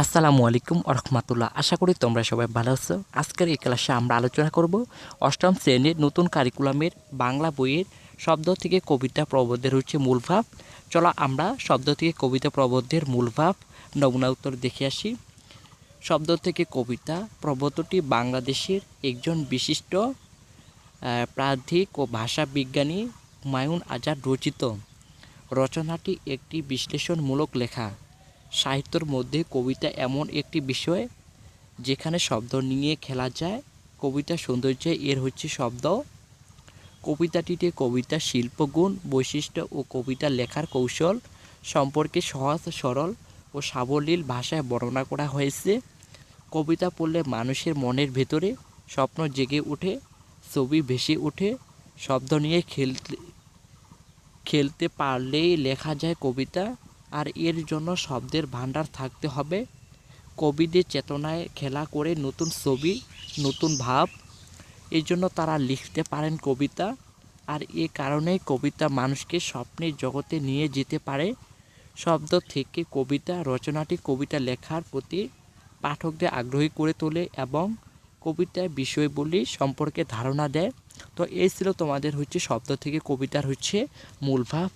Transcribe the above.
আসসালামু আলাইকুম রহমতুল্লাহ আশা করি তোমরা সবাই ভালো আছো। আজকের এই ক্লাসে আমরা আলোচনা করব অষ্টম শ্রেণির নতুন কারিকুলামের বাংলা বইয়ের শব্দ থেকে কবিতা প্রবন্ধের হচ্ছে মূল ভাব। চলো আমরা শব্দ থেকে কবিতা প্রবন্ধের মূল ভাব নমুনা উত্তর দেখে আসি। শব্দ থেকে কবিতা প্রবন্ধটি বাংলাদেশের একজন বিশিষ্ট প্রাধিক ও ভাষা বিজ্ঞানী হুমায়ুন আজাদ রচিত। রচনাটি একটি বিশ্লেষণমূলক লেখা। সাহিত্যের মধ্যে কবিতা এমন একটি বিষয় যেখানে শব্দ নিয়ে খেলা যায়, কবিতা সৌন্দর্য এর হচ্ছে শব্দ। কবিতাটিতে কবিতা শিল্পগুণ বৈশিষ্ট্য ও কবিতা লেখার কৌশল সম্পর্কে সহজ, সরল ও সাবলীল ভাষায় বর্ণনা করা হয়েছে। কবিতা পড়লে মানুষের মনের ভেতরে স্বপ্ন জেগে ওঠে, ছবি ভেসে ওঠে, শব্দ নিয়ে খেলতে খেলতে পারলেই লেখা যায় কবিতা। আর এর জন্য শব্দের ভাণ্ডার থাকতে হবে। কবিদের চেতনায় খেলা করে নতুন ছবি, নতুন ভাব এই জন্য তারা লিখতে পারেন কবিতা। আর এ কারণেই কবিতা মানুষকে স্বপ্নের জগতে নিয়ে যেতে পারে। শব্দ থেকে কবিতা, রচনাটি কবিতা লেখার প্রতি পাঠকদের আগ্রহী করে তোলে এবং কবিতার বিষয়গুলি সম্পর্কে ধারণা দেয়। তো এই ছিল তোমাদের হচ্ছে শব্দ থেকে কবিতার হচ্ছে মূল ভাব।